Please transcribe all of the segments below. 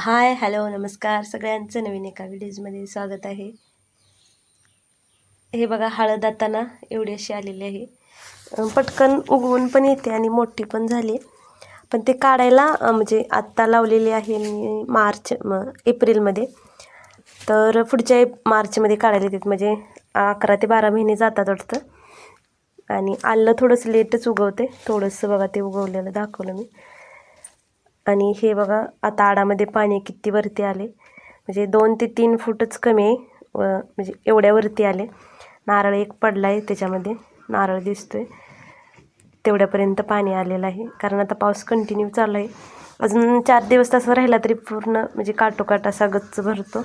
Hi hello नमस्कार. सगळ्यांचं नवीन एका व्हिडिओजमध्ये स्वागत आहे. हे बघा हळद आताना एवढी अशी आलेली आहे. पटकन उगवून पण येते आणि मोठी पण झाली. पण ते काढायला म्हणजे आत्ता लावलेली आहे मी मार्च म एप्रिलमध्ये. तर पुढच्या मार्चमध्ये काढायला येतात. म्हणजे अकरा ते बारा महिने जातात वाटतं. आणि आलं थोडंसं लेटच उगवते. थोडंसं बघा ते उगवलेलं दाखवलं मी. आणि हे बघा आता आडामध्ये पाणी किती वरती आले? म्हणजे दोन ते तीन फूटच कमी आहे. व म्हणजे एवढ्या वरती आले. नारळ एक पडला आहे त्याच्यामध्ये. नारळ दिसतो आहे तेवढ्यापर्यंत पाणी आलेलं आहे. कारण आता पाऊस कंटिन्यू चालू आहे. अजून चार दिवस तसा राहिला तरी पूर्ण म्हणजे काटोकाट असा गच्च भरतो.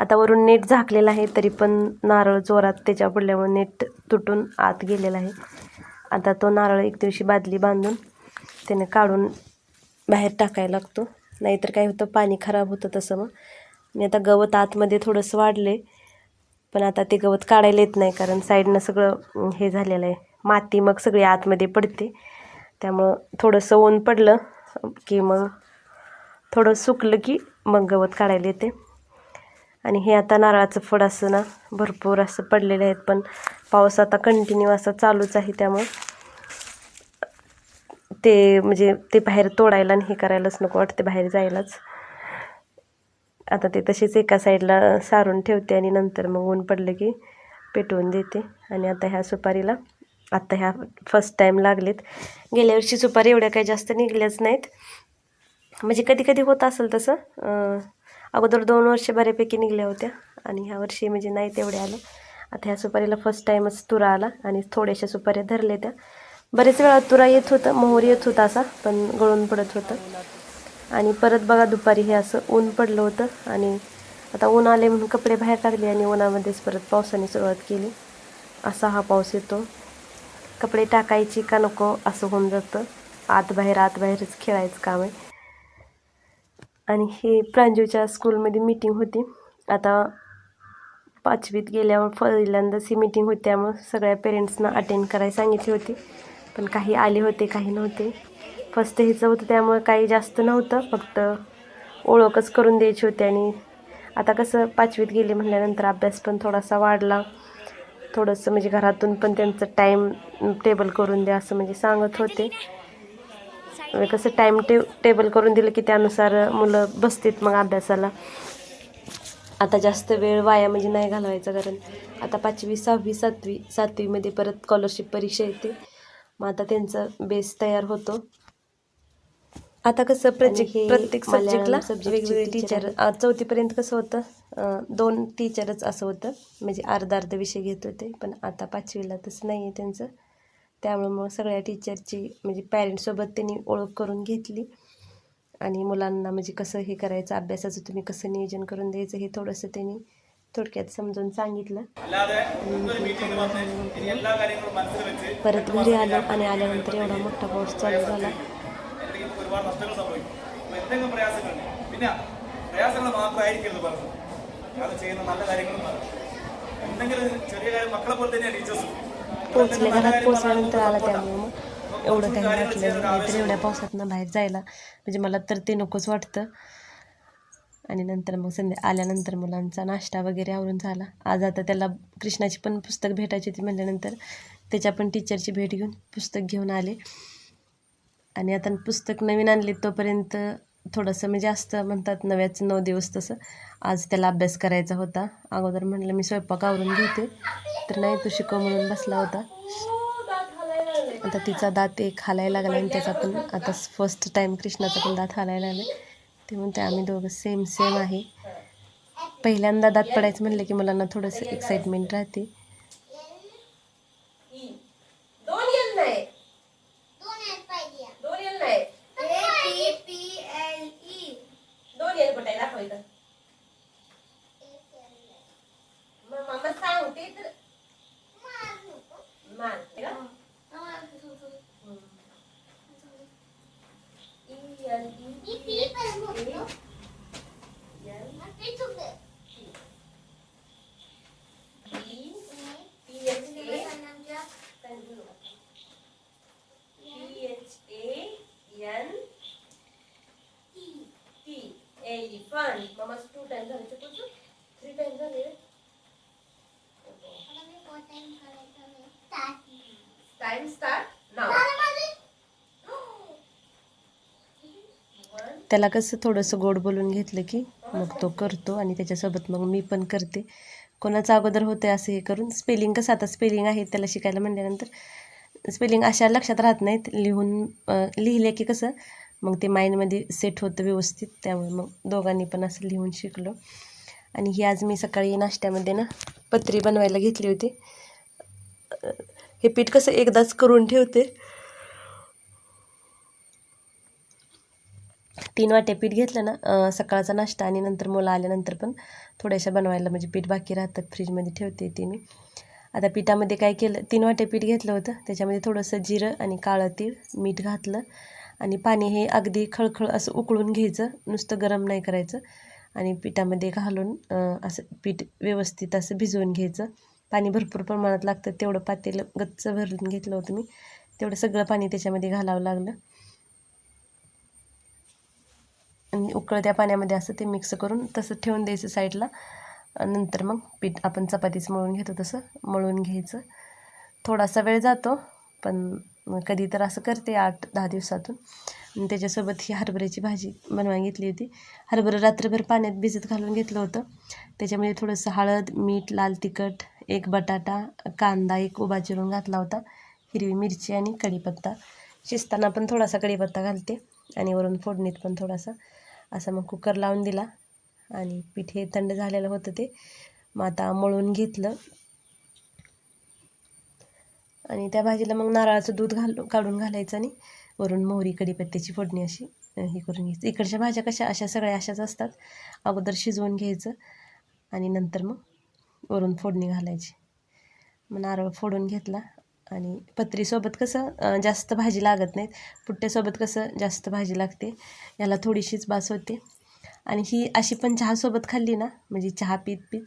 आता वरून नेट झाकलेला आहे तरी पण नारळ जोरात त्याच्या पडल्यामुळे नेट तुटून आत गेलेला आहे. आता तो नारळ एक दिवशी बादली बांधून त्याने काढून बाहेर टाकायला लागतो. नाहीतर काय होतं पाणी खराब होतं तसं मग. आणि आता गवत आतमध्ये थोडंसं वाढले पण आता ते गवत काढायला येत नाही कारण साईडनं सगळं हे झालेलं आहे. माती मग सगळी आतमध्ये पडते. त्यामुळं थोडंसं ऊन पडलं की मग थोडं सुकलं की मग गवत काढायला येते. आणि हे आता नारळाचं फळ असं ना भरपूर असं पडलेले आहेत पण पाऊस आता कंटिन्यू असा चालूच आहे त्यामुळं. ते म्हणजे ते बाहेर तोडायला आणि हे करायलाच नको वाटते बाहेर जायलाच. आता ते तसेच एका साईडला सारून ठेवते आणि नंतर मग ऊन पडलं की पेटवून देते. आणि आता ह्या सुपारीला आता ह्या फर्स्ट टाईम लागलेत. गेल्या वर्षी सुपारी एवढ्या काही जास्त निघल्याच नाहीत. म्हणजे कधी कधी होत असेल तसं अगोदर दोन वर्ष बऱ्यापैकी निघल्या होत्या आणि ह्या वर्षी म्हणजे नाही तेवढ्या आलं. आता ह्या सुपारीला फर्स्ट टाईमच तुरा आला आणि थोड्याशा सुपाऱ्या धरल्या त्या. बरेच वेळा तुरा येत होतं मोहर येत होता असा पण गळून पडत होतं. आणि परत बघा दुपारी हे असं ऊन पडलं होतं आणि आता ऊन आले म्हणून कपडे बाहेर टाकले आणि उन्हामध्येच परत पावसाने सुरुवात केली. असा हा पाऊस येतो. कपडे टाकायची का नको असं होऊन जातं. आत बाहेर आत बाहेरच खेळायचं काम आहे. आणि हे प्रांजूच्या स्कूलमध्ये मीटिंग होती. आता पाचवीत गेल्यावर पहिल्यांदाच ही मीटिंग होती त्यामुळं सगळ्या पेरेंट्सना अटेंड करायला सांगितली होती. पण काही आले होते काही नव्हते. फर्स्ट ह्याचं होतं त्यामुळे काही जास्त नव्हतं. फक्त ओळखच करून द्यायची होती आणि आता कसं पाचवीत गेले म्हटल्यानंतर अभ्यास पण थोडासा वाढला. थोडंसं म्हणजे घरातून पण त्यांचं टाईम टेबल करून द्या असं म्हणजे सांगत होते. म्हणजे कसं टाईम टे टेबल करून दिलं की त्यानुसार मुलं बसतात मग अभ्यासाला. आता जास्त वेळ वाया म्हणजे नाही घालवायचा कारण आता पाचवी सहावी सातवी सातवीमध्ये परत स्कॉलरशिप परीक्षा येते. मग आता त्यांचा बेस तयार होतो. आता कसं प्रोजेक्ट प्रत्येक सब्जेक्टला वेगवेगळे टीचर चौथीपर्यंत कसं होतं? दोन टीचरच असं होतं. म्हणजे अर्धा अर्धा विषय घेत होते. पण आता पाचवीला तसं नाही आहे त्यांचं. त्यामुळे मग सगळ्या टीचरची म्हणजे पॅरेंट्ससोबत त्यांनी ओळख करून घेतली. आणि मुलांना म्हणजे कसं हे करायचं अभ्यासाचं तुम्ही कसं नियोजन करून द्यायचं हे थोडंसं त्यांनी थोडक्यात समजून सांगितलं. परत घरी आलो आणि आल्यानंतर एवढा मोठा पाऊस चालू झाला. पोचले घरात पोचल्यानंतर आला त्यामुळे मग एवढं काही वाटलं तर एवढ्या पावसातनं बाहेर जायला. म्हणजे मला तर ते नकोच वाटतं. आणि नंतर मग संध्या आल्यानंतर मुलांचा नाश्ता वगैरे आवरून झाला. आज आता त्याला कृष्णाची पण पुस्तक भेटायची होती म्हटल्यानंतर त्याच्या पण टीचरची भेट घेऊन पुस्तक घेऊन आले. आणि आता पुस्तक नवीन आणले तोपर्यंत थोडंसं म्हणजे असतं म्हणतात नव्याचं नऊ दिवस तसं. आज त्याला अभ्यास करायचा होता. अगोदर म्हटलं मी स्वयंपाक आवरून घेते. तर नाही तो शिकव म्हणून बसला होता. आता तिचा दात एक हालायला लागला आणि त्याचा पण आता फर्स्ट टाईम कृष्णाचा पण दात हालायला लागला. ते म्हणते आम्ही दोघं सेम सेम आहे. पहिल्यांदा दात पडायचं म्हणलं की मुलांना थोडंसं एक्साइटमेंट राहते. दोन येल टाइम स्टार्ट नाव त्याला कसं थोडंसं गोड बोलून घेतलं की मग तो करतो आणि त्याच्यासोबत मग मी पण करते. कोणाचं अगोदर होते असं हे करून. स्पेलिंग कसं आता स्पेलिंग आहे त्याला शिकायला म्हणल्यानंतर स्पेलिंग अशा लक्षात राहत नाहीत. लिहून लिहिले की कसं मग ते माइंडमध्ये सेट होतं व्यवस्थित. त्यामुळे मग दोघांनी पण असं लिहून शिकलो. आणि ही आज मी सकाळी नाश्त्यामध्ये ना पत्री बनवायला घेतली होती. हे पीठ कसं एकदाच करून ठेवते. तीन वाट्या पीठ घेतलं ना सकाळचा नाश्ता आणि नंतर मुलं आल्यानंतर पण थोड्याशा बनवायला म्हणजे पीठ बाकी राहतं फ्रीजमध्ये ठेवते ते मी. आता पिठामध्ये काय केलं तीन वाट्या पीठ घेतलं होतं त्याच्यामध्ये थोडंसं जिरं आणि काळं तीळ मीठ घातलं आणि पाणी हे अगदी खळखळ असं उकळून घ्यायचं नुसतं गरम नाही करायचं आणि पिठामध्ये घालून असं पीठ व्यवस्थित असं भिजवून घ्यायचं. पाणी भरपूर प्रमाणात लागतं. तेवढं पातेलं गच्च भरून घेतलं होतं मी. तेवढं सगळं पाणी त्याच्यामध्ये घालावं लागलं. आणि उकळत्या पाण्यामध्ये असं ते मिक्स करून तसं ठेवून द्यायचं साईडला. नंतर मग पीठ आपण चपातीचं मळून घेतो तसं. मळून घ्यायचं. थोडासा वेळ जातो पण कधी तर असं करते आठ दहा दिवसातून. आणि त्याच्यासोबत ही हरभऱ्याची भाजी बनवायला घेतली होती. हरभरं रात्रभर पाण्यात भिजत घालून घेतलं होतं. त्याच्यामध्ये थोडंसं हळद मीठ लाल तिखट एक बटाटा कांदा एक उभा चिरून घातला होता. हिरवी मिरची आणि कढीपत्ता. शिजताना पण थोडासा कढीपत्ता घालते आणि वरून फोडणीत पण थोडासा असं मग कुकर लावून दिला. आणि पीठ हे थंड झालेलं होतं ते. मग आता मळून घेतलं. आणि त्या भाजीला मग नारळाचं दूध घाल काढून घालायचं आणि वरून मोहरी कढीपत्त्याची फोडणी अशी हे करून घ्यायची. इकडच्या भाज्या कशा अशा सगळ्या अशाच असतात. अगोदर शिजवून घ्यायचं आणि नंतर मग वरून फोडणी घालायची. मग नारळ फोडून घेतला आणि पत्रीसोबत कसं जास्त भाजी लागत नाहीत. पुट्ट्यासोबत कसं जास्त भाजी लागते याला थोडीशीच बास होते. आणि ही अशी पण चहासोबत खाल्ली ना म्हणजे चहा पीत पीत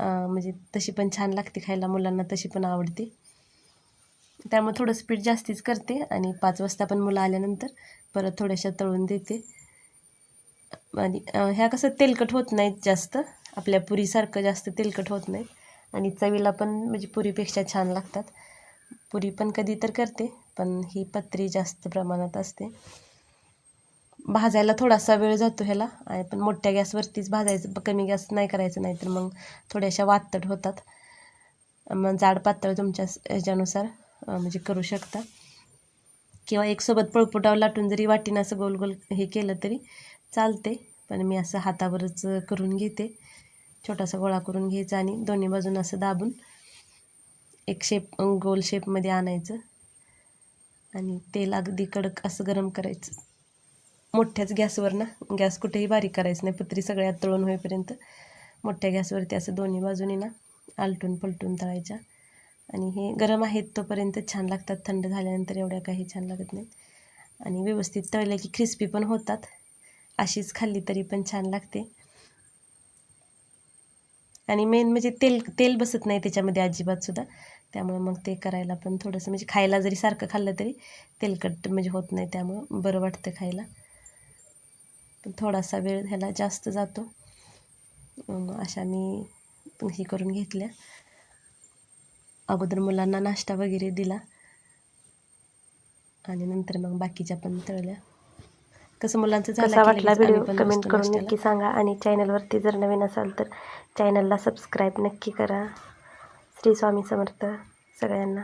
म्हणजे तशी पण छान लागते खायला मुलांना तशी पण आवडते. त्यामुळे थोडं स्पीड जास्तीच करते आणि पाच वाजता पण मुलं आल्यानंतर परत थोड्याशा तळून देते. आणि ह्या कसं तेलकट होत नाहीत जास्त आपल्या पुरीसारखं जास्त तेलकट होत नाही. आणि चवीला पण म्हणजे पुरीपेक्षा छान लागतात. पुरी पण कधी तर करते पण ही पत्री जास्त प्रमाणात असते. भाजायला थोडासा वेळ जातो ह्याला आणि पण मोठ्या गॅसवरतीच भाजायचं कमी गॅस नाही करायचं नाही तर मग थोड्याशा वातट होतात. मग जाड पातळ तुमच्या ह्याच्यानुसार म्हणजे करू शकता. किंवा एक सोबत पळपुटावर लाटून जरी वाटीनं असं गोल गोल हे केलं तरी चालते. पण मी असं हातावरच करून घेते. छोटासा गोळा करून घ्यायचा आणि दोन्ही बाजून असं दाबून एक शेप गोल शेपमध्ये आणायचं. आणि तेल अगदी कडक असं गरम करायचं. मोठ्याच गॅसवर ना गॅस कुठेही बारीक करायचं नाही पत्री सगळ्यात तळून होईपर्यंत मोठ्या गॅसवरती असं दोन्ही बाजूनी ना आलटून पलटून तळायच्या. आणि हे गरम आहेत तोपर्यंत छान लागतात थंड झाल्यानंतर एवढ्या काही छान लागत नाहीत. आणि व्यवस्थित तळल्या की क्रिस्पी पण होतात. अशीच खाल्ली तरी पण छान लागते. आणि मेन म्हणजे तेल तेल बसत नाही त्याच्यामध्ये अजिबात सुद्धा. त्यामुळं मग ते करायला पण थोडंसं म्हणजे खायला जरी सारखं खाल्लं तरी तेलकट म्हणजे होत नाही त्यामुळं बरं वाटतं खायला. पण थोडासा वेळ ह्याला जास्त जातो. अशा मी हे करून घेतल्या. अगोदर मुलांना नाश्ता वगैरे दिला. आणि नंतर मग बाकीच्या पण तळल्या. कसं मुलांचं झालं कसा वाटला व्हिडिओ कमेंट करून. नक्की सांगा. आणि चॅनलवरती जर नवीन असाल तर चॅनलला सबस्क्राईब नक्की करा. श्री स्वामी समर्थ सगळ्यांना.